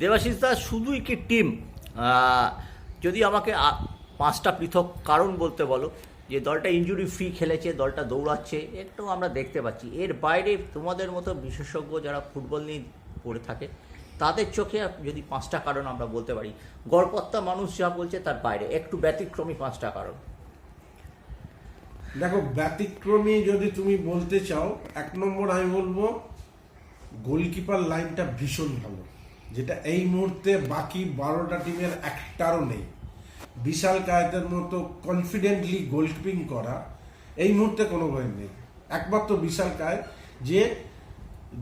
দেবাশিস দা শুধুই একটি টিম যদি আমাকে পাঁচটা পৃথক কারণ বলতে বলো, যে দলটা ইনজুরি ফ্রি খেলেছে, দলটা দৌড়াচ্ছে, একটু আমরা দেখতে পাচ্ছি। এর বাইরে তোমাদের মতো বিশেষজ্ঞ যারা ফুটবল নিয়ে পড়ে থাকে, তাদের চোখে যদি পাঁচটা কারণ আমরা বলতে পারি, গড়পত্তা মানুষ যা বলছে তার বাইরে, একটু ব্যতিক্রমী পাঁচটা কারণ। দেখো, ব্যতিক্রমী যদি তুমি বলতে চাও, এক নম্বর আমি বলব গোলকিপার লাইনটা ভীষণ ভালো। যেটা এই মুহূর্তে বাকি বারোটা টিমের একটারও নেই। বিশাল কায়তের মতো কনফিডেন্টলি গোলকিপিং করা, এই মুহূর্তে কোনো ভয় নেই। একমাত্র বিশাল কায় যে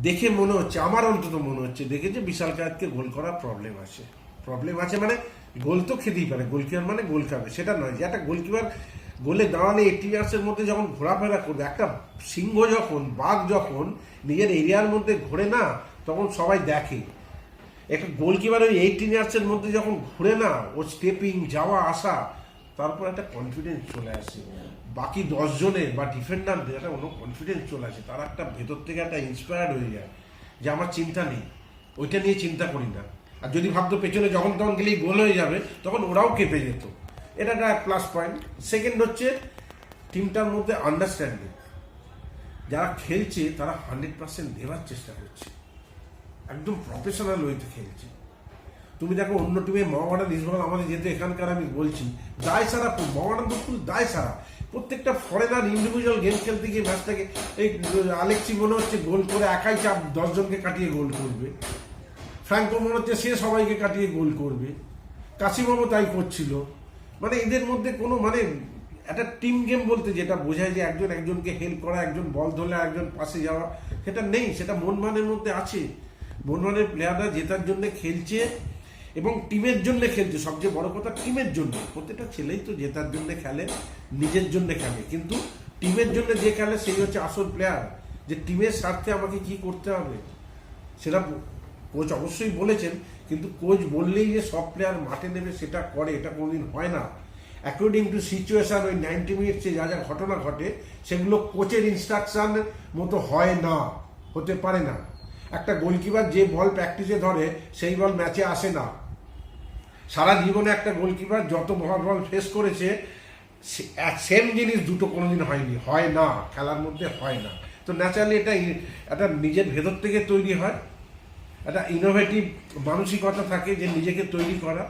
দেখে মনে হচ্ছে, আমার অন্তত মনে হচ্ছে, দেখে যে বিশাল কায়তকে গোল করার প্রবলেম আছে। প্রবলেম আছে মানে গোল তো খেতেই পারে গোলকিপার মানে গোল খাবে, সেটা নয় যে একটা গোলকিপার গোলে দাঁড়ালে এইটি ইয়ার্সের মধ্যে যখন ঘোরাফেরা করবে, একটা সিংহ যখন, বাঘ যখন নিজের এরিয়ার মধ্যে ঘোরে না, তখন সবাই দেখে। একটা গোলকিপার ওই এইটিন ইয়ার্সের মধ্যে যখন ঘুরে না, ও স্টেপিং যাওয়া, আসা, তারপর একটা কনফিডেন্স চলে আসে। বাকি দশজনের বা ডিফেন্ডারদের একটা অন্য কনফিডেন্স চলে আসে। তারা একটা ভেতর থেকে একটা ইন্সপায়ার্ড হয়ে যায় যে আমার চিন্তা নেই, ওইটা নিয়ে চিন্তা করি না। আর যদি ভাবতো পেছনে যখন তখন গেলেই গোল হয়ে যাবে, তখন ওরাও কেঁপে যেত। এটা একটা প্লাস পয়েন্ট সেকেন্ড হচ্ছে টিমটার মধ্যে আন্ডারস্ট্যান্ডিং যারা খেলছে, তারা হান্ড্রেড পার্সেন্ট দেওয়ার চেষ্টা করছে। একদম প্রফেশনাল ওয়েতে খেলছে। তুমি দেখো অন্য টিমে মহামাডান ইসবল আমাদের যেহেতু এখানকার আমি বলছি, দায় সারা মহামাডান ফুল দায় সারা। প্রত্যেকটা ফরেনার ইন্ডিভিজুয়াল গেম খেলতে গিয়ে ম্যাচটাকে এই, আলেক্সি মনে হচ্ছে গোল করে একাই চাপ দশজনকে কাটিয়ে গোল করবে। ফ্র্যাঙ্কো মনে হচ্ছে সে সবাইকে কাটিয়ে গোল করবে। কাশিমামও তাই করছিল। মানে এদের মধ্যে কোনো মানে একটা টিম গেম বলতে যেটা বোঝায় যে একজন একজনকে হেল্প করা, একজন বল ধরলে একজন পাশে যাওয়া, সেটা নেই, সেটা মন মানের মধ্যে আছে। মন প্লেয়াররা জেতার জন্য খেলছে এবং টিমের জন্য খেলছে। সবচেয়ে বড় কথা টিমের জন্য। প্রত্যেকটা ছেলেই তো জেতার জন্য খেলে, নিজের জন্য খেলে। কিন্তু টিমের জন্য যে খেলে, সেই হচ্ছে আসল প্লেয়ার যে টিমের স্বার্থে আমাকে কি করতে হবে? সেটা কোচ অবশ্যই বলেছেন, কিন্তু কোচ বললেই যে সব প্লেয়ার মাঠে নেবে সেটা করে, এটা কোনোদিন হয় না। অ্যাকর্ডিং টু সিচুয়েশন ওই নাইনটি মিনিটসে যা যা ঘটনা ঘটে, সেগুলো কোচের ইনস্ট্রাকশন মতো হয় না, হতে পারে না। একটা গোলকিপার যে বল প্র্যাকটিসে ধরে, সেই বল ম্যাচে আসে না। সারা জীবনে একটা গোলকিপার যত বড় বল ফেস করেছে সেম জিনিস দুটো কোনো দিন হয়নি। হয় না, খেলার মধ্যে হয় না। তো ন্যাচারালি এটা একটা নিজের ভেতর থেকে তৈরি হয়। একটা ইনোভেটিভ মানসিকতা থাকে যে নিজেকে তৈরি করা।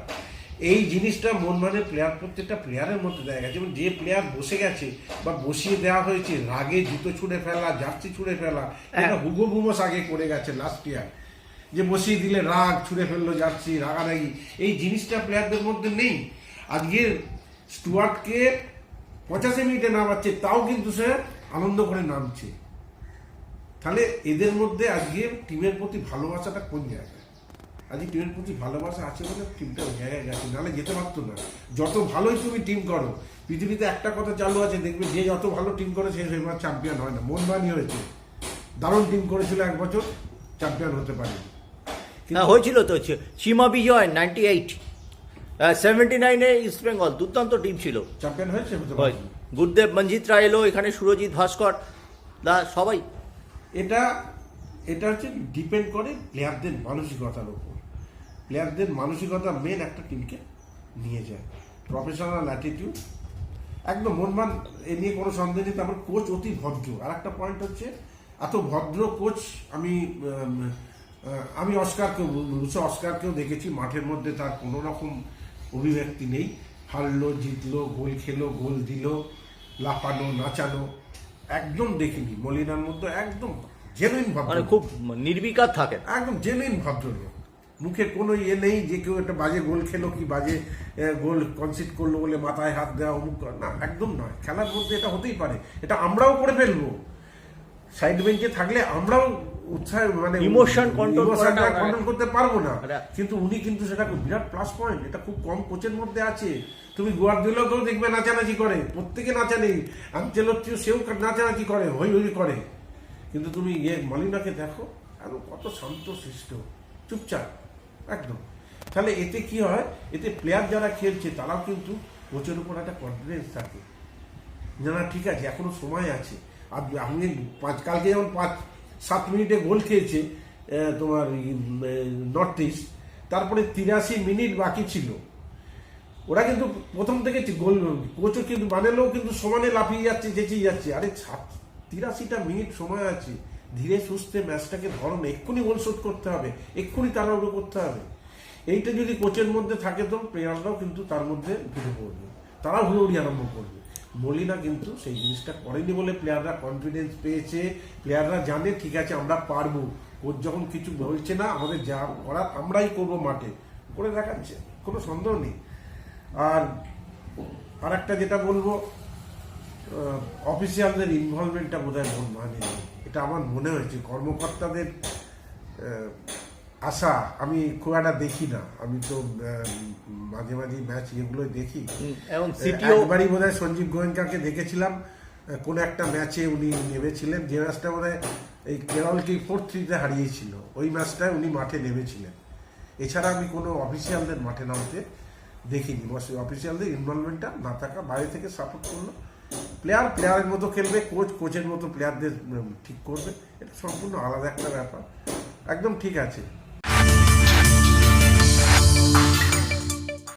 এই জিনিসটা মন মানে প্লেয়ার প্রত্যেকটা প্লেয়ারের মধ্যে দেখা গেছে। যেমন যে প্লেয়ার বসে গেছে বা বসিয়ে দেওয়া হয়েছে রাগে জুতো ছুঁড়ে ফেলা জার্সি ছুঁড়ে ফেলা এটা হুগো বুমস আগে করে গেছে লাস্ট ইয়ার যে বসিয়ে দিলে রাগ ছুঁড়ে ফেলল যাচ্ছি রাগারাগি এই জিনিসটা প্লেয়ারদের মধ্যে নেই। আজকে স্টুয়ার্টকে পঁচাশি মিনিটে নামাচ্ছে তাও কিন্তু সে আনন্দ করে নামছে। তাহলে এদের মধ্যে আজকে টিমের প্রতি ভালোবাসাটা কোন জায়গায়? আজকে টিমের প্রতি ভালোবাসা আছে বলে টিমটা ওই জায়গায় গেছে নাহলে যেতে পারতো না। যত ভালোই তুমি টিম করো পৃথিবীতে একটা কথা চালু আছে দেখবে যে যত ভালো টিম করে সে সেবার চ্যাম্পিয়ন হয় না। মনবানি হয়েছে। দারুণ টিম করেছিল এক বছর চ্যাম্পিয়ন হতে পারেনি। হ্যাঁ হয়েছিল তো সীমা বিজয় নাইনটি এইট সেভেন্টি নাইনে ইস্ট বেঙ্গল দুর্দান্ত টিম ছিল। চ্যাম্পিয়ন হয়েছে হয়। গুরদেব মঞ্জিত রায় এলো এখানে সুরজিৎ ভাস্কর দা সবাই। এটা এটা হচ্ছে ডিপেন্ড করে প্লেয়ারদের মানসিকতার উপর। প্লেয়ারদের মানসিকতা মেন একটা টিমকে নিয়ে যায়। প্রফেশনাল অ্যাটিটিউড একদম মনমান এ নিয়ে কোনো সন্দেহ নেই, তারপর কোচ অতি ভদ্র। আর একটা পয়েন্ট হচ্ছে, এত ভদ্র কোচ আমি আমি অস্কারকেও রুশো অস্কারকেও দেখেছি, মাঠের মধ্যে তার কোনো রকম অভিব্যক্তি নেই। হারলো, জিতলো, গোল খেলো, গোল দিল লাফানো নাচানো একদম দেখিনি। মলিনার মধ্যে একদম জেনুইন মানে ভদ্র খুব নির্বিকার থাকেন। একদম জেনুইন ভদ্রলোক মুখে কোনো ইয়ে নেই যে কেউ একটা বাজে গোল খেলো কি বাজে গোল কনসিড করল বলে মাথায় হাত দেওয়া অমুক না একদম নয়। খেলার মধ্যে এটা হতেই পারে। এটা আমরাও করে ফেলব। সাইড বেঞ্চে থাকলে আমরাও উৎসাহ মানে control কন্ট্রোল করতে পারব না। কিন্তু উনি কিন্তু সেটা খুব বিরাট প্লাস পয়েন্ট এটা খুব কম কোচের মধ্যে আছে। তুমি গোয়ার দিলেও দেখবে নাচানাচি করে। প্রত্যেকে নাচানি আঞ্চলত্রীয় সেও নাচানাচি করে হই হই করে। কিন্তু তুমি ইয়ে মলিনাকে দেখো, আর কত শান্ত শিষ্ট চুপচাপ, একদম। তাহলে এতে কি হয়? এতে প্লেয়ার যারা খেলছে, তারাও কিন্তু কোচের উপর একটা কনফিডেন্স থাকে। না না, ঠিক আছে, এখনও সময় আছে। আর আপনি পাঁচ, কালকে যেমন পাঁচ, সাত মিনিটে গোল খেয়েছে তোমার নর্থ ইস্ট তারপরে তিরাশি মিনিট বাকি ছিল। ওরা কিন্তু প্রথম থেকে গোল, কোচও কিন্তু বানালেও কিন্তু সমানে লাফিয়ে যাচ্ছে, চেঁচিয়ে যাচ্ছে। আরে তিরাশিটা মিনিট সময় আছে। ধীরে সুস্থে ম্যাচটাকে ধরো না এক্ষুনি গোল শোধ করতে হবে, এক্ষুনি তাড়াহুড়ো করতে হবে। এইটা যদি কোচের মধ্যে থাকে তো প্লেয়াররাও কিন্তু তার মধ্যে ঢুকে পড়বে। তারা হুড়োড়ি আরম্ভ করবে। মলিনা কিন্তু সেই জিনিসটা করেনি বলে প্লেয়াররা কনফিডেন্স পেয়েছে। প্লেয়াররা জানে, ঠিক আছে, আমরা পারব। কোচ যখন কিছু বলছে না, আমাদের যা করার, আমরাই করব মাঠে। করে দেখাচ্ছে, কোনো সন্দেহ নেই। আর আর একটা যেটা বলব অফিসিয়ালদের ইনভলভমেন্টটা বোধ হয় মানে এটা আমার মনে হয়েছে। কর্মকর্তাদের আশা আমি খুব একটা দেখি না। আমি তো মাঝে মাঝে ম্যাচ এগুলোই দেখি। এবং একবারই বোধ হয় সঞ্জীব গোয়েঙ্কাকে দেখেছিলাম। কোন একটা ম্যাচে উনি নেমেছিলেন। যে ম্যাচটা বোধ হয় এই কেরলকে ফোর থ্রিতে হারিয়েছিল। ওই ম্যাচটায় উনি মাঠে নেমেছিলেন। এছাড়া আমি কোনো অফিসিয়ালদের মাঠে নামতে দেখিনি। বস অফিসিয়ালদের ইনভলভমেন্টটা না থাকা বাইরে থেকে সাপোর্ট করল। প্লেয়ার প্লেয়ারের মতো খেলবে কোচ কোচের মতো প্লেয়ারদের ঠিক করবে। এটা সম্পূর্ণ আলাদা একটা ব্যাপার। একদম ঠিক আছে।